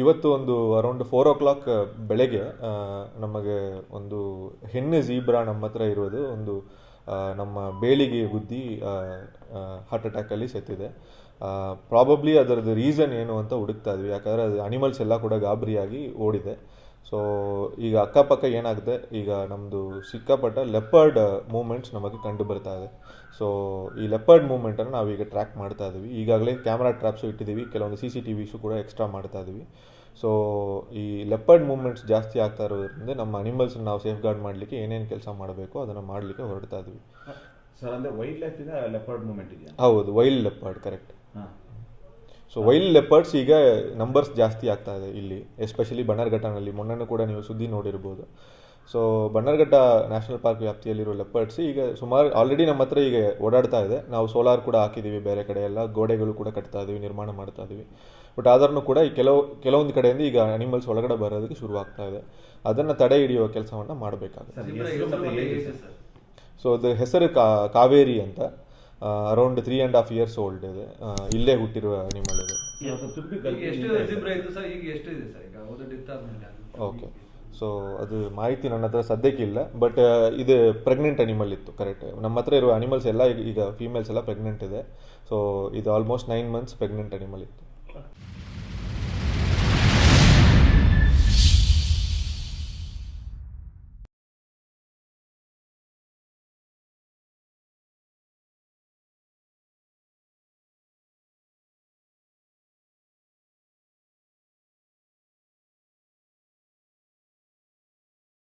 ಇವತ್ತು ಒಂದು around four ಓ clock ಬೆಳಗ್ಗೆ ನಮಗೆ ಒಂದು ಹೆಣ್ಣು ಜೀಬ್ರಾ ನಮ್ಮ ಹತ್ರ ಇರೋದು. ಒಂದು ನಮ್ಮ ಬೇಲಿಗೆ ಗುದ್ದಿ ಹಾರ್ಟ್ ಅಟ್ಯಾಕಲ್ಲಿ ಸತ್ತಿದೆ. ಪ್ರಾಬಬ್ಲಿ ಅದರದ್ದು ರೀಸನ್ ಏನು ಅಂತ ಹುಡುಕ್ತಾ ಇದ್ವಿ. ಯಾಕಂದರೆ ಅದು ಅನಿಮಲ್ಸ್ ಎಲ್ಲ ಕೂಡ ಗಾಬರಿಯಾಗಿ ಓಡಿದೆ. ಸೊ ಈಗ ಅಕ್ಕಪಕ್ಕ ಏನಾಗುತ್ತೆ? ಈಗ ನಮ್ಮದು ಸಿಕ್ಕಾಪಟ್ಟ ಲೆಪರ್ಡ್ ಮೂಮೆಂಟ್ಸ್ ನಮಗೆ ಕಂಡು ಬರ್ತಾ ಇದೆ. ಸೊ ಈ ಲೆಪರ್ಡ್ ಮೂಮೆಂಟನ್ನು ನಾವೀಗ ಟ್ರ್ಯಾಕ್ ಮಾಡ್ತಾ ಇದ್ದೀವಿ ಈಗಾಗಲೇ ಕ್ಯಾಮ್ರಾ ಟ್ರ್ಯಾಪ್ಸು ಇಟ್ಟಿದ್ದೀವಿ ಕೆಲವೊಂದು ಸಿ ಸಿ ಟಿ ವಿಸು ಕೂಡ ಎಕ್ಸ್ಟ್ರಾ ಮಾಡ್ತಾ ಇದ್ದೀವಿ ಸೊ ಈ ಲೆಪರ್ಡ್ ಮೂಮೆಂಟ್ಸ್ ಜಾಸ್ತಿ ಆಗ್ತಾ ಇರೋದ್ರಿಂದ ನಮ್ಮ ಅನಿಮಲ್ಸ್ ನಾವು ಸೇಫ್ ಗಾರ್ಡ್ ಮಾಡಲಿಕ್ಕೆ ಏನೇನು ಕೆಲಸ ಮಾಡಬೇಕು ಅದನ್ನು ಮಾಡಲಿಕ್ಕೆ ಹೊರಡ್ತಾ ಇದ್ದೀವಿ ಸರ್ ಅಂದ್ರೆ ವೈಲ್ಡ್ ಲೈಫ್ ಇಂದ ಲೆಪರ್ಡ್ ಮೂವ್ಮೆಂಟ್ ಇದೆಯಾ? ಹೌದು ವೈಲ್ಡ್ ಲೆಪರ್ಡ್ ಕರೆಕ್ಟ್ ಹಾಂ. ಸೊ ವೈಲ್ಡ್ ಲೆಪರ್ಡ್ಸ್ ಈಗ ನಂಬರ್ಸ್ ಜಾಸ್ತಿ ಆಗ್ತಾ ಇದೆ ಇಲ್ಲಿ ಎಸ್ಪೆಷಲಿ ಬಣ್ಣರ್ಘಟ್ಟನಲ್ಲಿ ಮೊನ್ನೆನೂ ಕೂಡ ನೀವು ಸುದ್ದಿ ನೋಡಿರ್ಬೋದು. ಸೊ ಬಣ್ಣರ್ಘಟ್ಟ ನ್ಯಾಷನಲ್ ಪಾರ್ಕ್ ವ್ಯಾಪ್ತಿಯಲ್ಲಿರೋ ಲೆಪರ್ಡ್ಸ್ ಈಗ ಸುಮಾರು ಆಲ್ರೆಡಿ ನಮ್ಮ ಹತ್ರ ಈಗ ಓಡಾಡ್ತಾ ಇದೆ. ನಾವು ಸೋಲಾರ್ ಕೂಡ ಹಾಕಿದ್ದೀವಿ ಬೇರೆ ಕಡೆ ಎಲ್ಲ ಗೋಡೆಗಳು ಕೂಡ ಕಟ್ತಾ ಇದ್ದೀವಿ ನಿರ್ಮಾಣ ಮಾಡ್ತಾ ಇದ್ದೀವಿ ಬಟ್ ಆದ್ರೂ ಕೂಡ ಈ ಕೆಲವು ಕೆಲವೊಂದು ಕಡೆಯಿಂದ ಈಗ ಅನಿಮಲ್ಸ್ ಒಳಗಡೆ ಬರೋದಕ್ಕೆ ಶುರು ಆಗ್ತಾ ಇದೆ. ಅದನ್ನು ತಡೆ ಹಿಡಿಯುವ ಕೆಲಸವನ್ನು ಮಾಡಬೇಕಾಗುತ್ತೆ. ಸೊ ಅದು ಹೆಸರು ಕಾ ಕಾವೇರಿ ಅಂತ. Around three and half years old ಇದೆ. ಇಲ್ಲೇ ಹುಟ್ಟಿರುವ ಅನಿಮಲ್ ಇದು. ಓಕೆ ಸೊ ಅದು. ಮಾಹಿತಿ ನನ್ನ ಹತ್ರ ಸದ್ಯಕ್ಕಿಲ್ಲ ಬಟ್ ಇದು ಪ್ರೆಗ್ನೆಂಟ್ ಅನಿಮಲ್ ಇತ್ತು ಕರೆಕ್ಟ್ ನಮ್ಮ ಹತ್ರ ಇರುವ ಅನಿಮಲ್ಸ್ ಎಲ್ಲ ಈಗ- ಈಗ ಫೀಮೇಲ್ಸ್ ಎಲ್ಲ ಪ್ರೆಗ್ನೆಂಟ್ ಇದೆ. ಸೊ ಇದು almost nine months pregnant animal ಇತ್ತು.